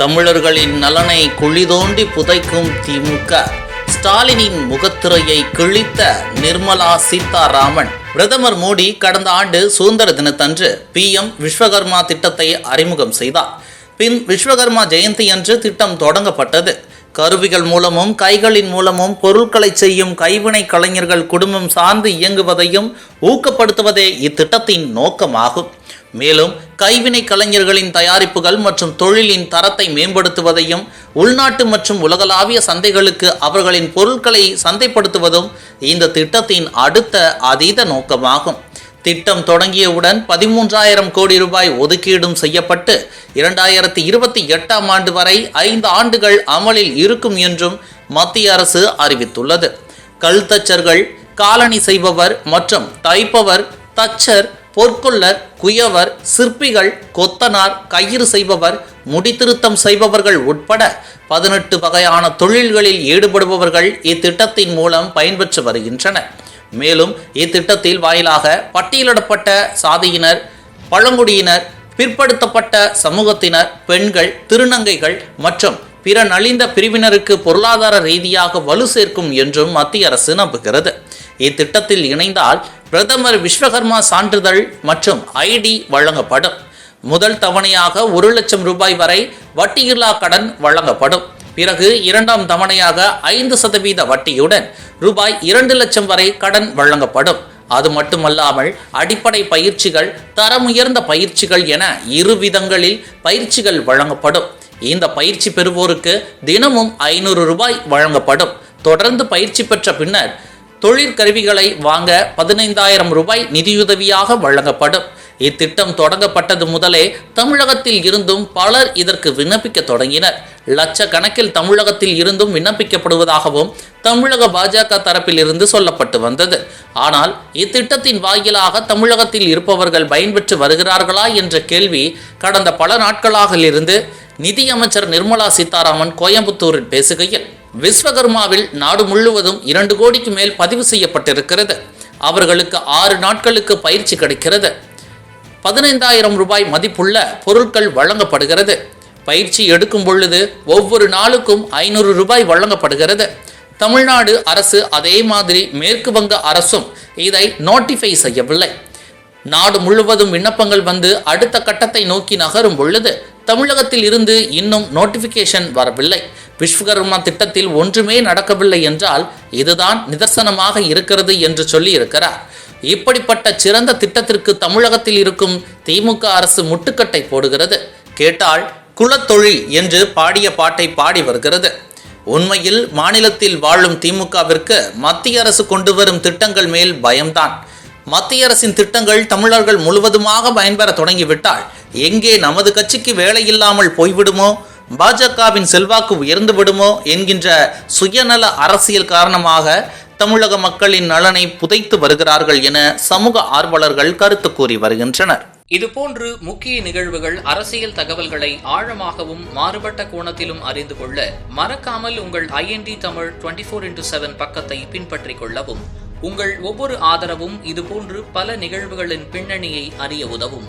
தமிழர்களின் நலனை குழி தோண்டி புதைக்கும் திமுக. ஸ்டாலினின் முகத்திரையை கிழித்த நிர்மலா சீதாராமன். பிரதமர் மோடி கடந்த ஆண்டு சுதந்திர தினத்தன்று பிஎம் விஸ்வகர்மா திட்டத்தை அறிமுகம் செய்தார். பின் விஸ்வகர்மா ஜெயந்தி அன்று திட்டம் தொடங்கப்பட்டது. கருவிகள் மூலமும் கைகளின் மூலமும் பொருட்களை செய்யும் கைவினை கலைஞர்கள் குடும்பம் சார்ந்து இயங்குவதையும் ஊக்கப்படுத்துவதே இத்திட்டத்தின் நோக்கமாகும். மேலும் கைவினை கலைஞர்களின் தயாரிப்புகள் மற்றும் தொழிலின் தரத்தை மேம்படுத்துவதையும் உள்நாட்டு மற்றும் உலகளாவிய சந்தைகளுக்கு அவர்களின் பொருட்களை சந்தைப்படுத்துவதும் இந்த திட்டத்தின் அடுத்த அதீத நோக்கமாகும். திட்டம் தொடங்கியவுடன் பதிமூன்றாயிரம் கோடி ரூபாய் ஒதுக்கீடும் செய்யப்பட்டு இரண்டாயிரத்தி இருபத்தி எட்டாம் ஆண்டு வரை ஐந்து ஆண்டுகள் அமலில் இருக்கும் என்றும் மத்திய அரசு அறிவித்துள்ளது. கல்தச்சர்கள் காலணி செய்பவர் மற்றும் தைப்பவர் தச்சர் பொற்கொள்ளர் குயவர் சிற்பிகள் கொத்தனார் கயிறு செய்பவர் முடித்திருத்தம் செய்பவர்கள் உட்பட பதினெட்டு வகையான தொழில்களில் ஈடுபடுபவர்கள் இத்திட்டத்தின் மூலம் பயன்பெற்று வருகின்றனர். மேலும் இத்திட்டத்தில் வாயிலாக பட்டியலிடப்பட்ட சாதியினர் பழங்குடியினர் பிற்படுத்தப்பட்ட சமூகத்தினர் பெண்கள் திருநங்கைகள் மற்றும் பிற நலிந்த பிரிவினருக்கு பொருளாதார ரீதியாக வலு சேர்க்கும் என்றும் மத்திய அரசு நம்புகிறது. இத்திட்டத்தில் இணைந்தால் பிரதமர் விஸ்வகர்மா சான்றிதழ் மற்றும் ஐடி வழங்கப்படும். முதல் தவணையாக ஒரு லட்சம் ரூபாய் வரை வட்டியில்லா கடன் வழங்கப்படும். பிறகு இரண்டாம் தவணையாக ஐந்து சதவீத வட்டியுடன் ரூபாய் இரண்டு லட்சம் வரை கடன் வழங்கப்படும். அது மட்டுமல்லாமல் அடிப்படை பயிற்சிகள் தரமுயர்ந்த பயிற்சிகள் என இரு விதங்களில் பயிற்சிகள் வழங்கப்படும். இந்த பயிற்சி பெறுவோருக்கு தினமும் ஐநூறு ரூபாய் வழங்கப்படும். தொடர்ந்து பயிற்சி பெற்ற பின்னர் தொழிற்கருவிகளை வாங்க பதினைந்தாயிரம் ரூபாய் நிதியுதவியாக வழங்கப்படும். இத்திட்டம் தொடங்கப்பட்டது முதலே தமிழகத்தில் இருந்தும் பலர் இதற்கு விண்ணப்பிக்க தொடங்கினர். லட்சக்கணக்கில் தமிழகத்தில் இருந்தும் விண்ணப்பிக்கப்படுவதாகவும் தமிழக பாஜக தரப்பில் இருந்து சொல்லப்பட்டு வந்தது. ஆனால் இத்திட்டத்தின் வாயிலாக தமிழகத்தில் இருப்பவர்கள் பயன்பெற்று வருகிறார்களா என்ற கேள்வி கடந்த பல நாட்களாக இருந்து நிதியமைச்சர் நிர்மலா சீதாராமன் கோயம்புத்தூரில் பேசுகையில் விஸ்வகர்மாவில் நாடு முழுவதும் இரண்டு கோடிக்கு மேல் பதிவு செய்யப்பட்டிருக்கிறது. அவர்களுக்கு ஆறு நாட்களுக்கு பயிற்சி கிடைக்கிறது. பதினைந்தாயிரம் ரூபாய் மதிப்புள்ள பொருட்கள் வழங்கப்படுகிறது. பயிற்சி எடுக்கும் பொழுது ஒவ்வொரு நாளுக்கும் ஐநூறு ரூபாய் வழங்கப்படுகிறது. தமிழ்நாடு அரசு அதே மாதிரி மேற்கு வங்க அரசும் இதை நோட்டிஃபை செய்யவில்லை. நாடு முழுவதும் விண்ணப்பங்கள் வந்து அடுத்த கட்டத்தை நோக்கி நகரும் பொழுது தமிழகத்தில் இருந்து இன்னும் நோட்டிஃபிகேஷன் வரவில்லை. விஸ்வகர்மா திட்டத்தில் ஒன்றுமே நடக்கவில்லை என்றால் இதுதான் நிதர்சனமாக இருக்கிறது என்று சொல்லி இருக்கிறார் இப்படிப்பட்ட சிறந்த திட்டத்திற்கு தமிழகத்தில் இருக்கும் திமுக அரசு முட்டுக்கட்டை போடுகிறது. கேட்டால் குலத்தொழில் என்று பாடிய பாட்டை பாடி வருகிறது. உண்மையில் மாநிலத்தில் வாழும் திமுகவிற்கு மத்திய அரசு கொண்டு வரும் திட்டங்கள் மேல் பயம்தான். மத்திய அரசின் திட்டங்கள் தமிழர்கள் முழுவதுமாக பயன்பெற தொடங்கிவிட்டால் எங்கே நமது கட்சிக்கு வேலை இல்லாமல் போய்விடுமோ? பாஜகவின் செல்வாக்கு உயர்ந்து விடுமோ என்கின்ற சுயநல அரசியல் காரணமாக தமிழக மக்களின் நலனை புதைத்து வருகிறார்கள் என சமூக ஆர்வலர்கள் கருத்து கூறி வருகின்றனர். இதுபோன்று முக்கிய நிகழ்வுகள் அரசியல் தகவல்களை ஆழமாகவும் மாறுபட்ட கோணத்திலும் அறிந்து கொள்ள மறக்காமல் உங்கள் IND Tamil twenty four into seven பக்கத்தை பின்பற்றிக் கொள்ளவும். உங்கள் ஒவ்வொரு ஆதரவும் இதுபோன்று பல நிகழ்வுகளின் பின்னணியை அறிய உதவும்.